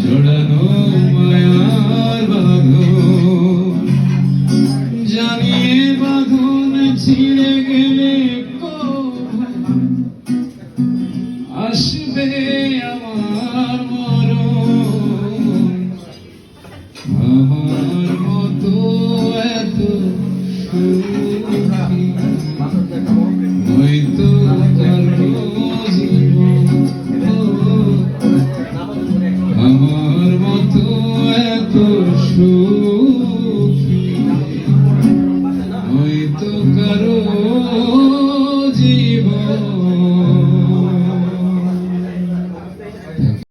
জড়ানো মায়ার বাঁধন। জানিয়ে বাঁধন ছিঁড়ে গেলে আসবে আমার মরণ। আমার মতো এত সুখী। আমার মতো এত সুখ। হয়তো কারও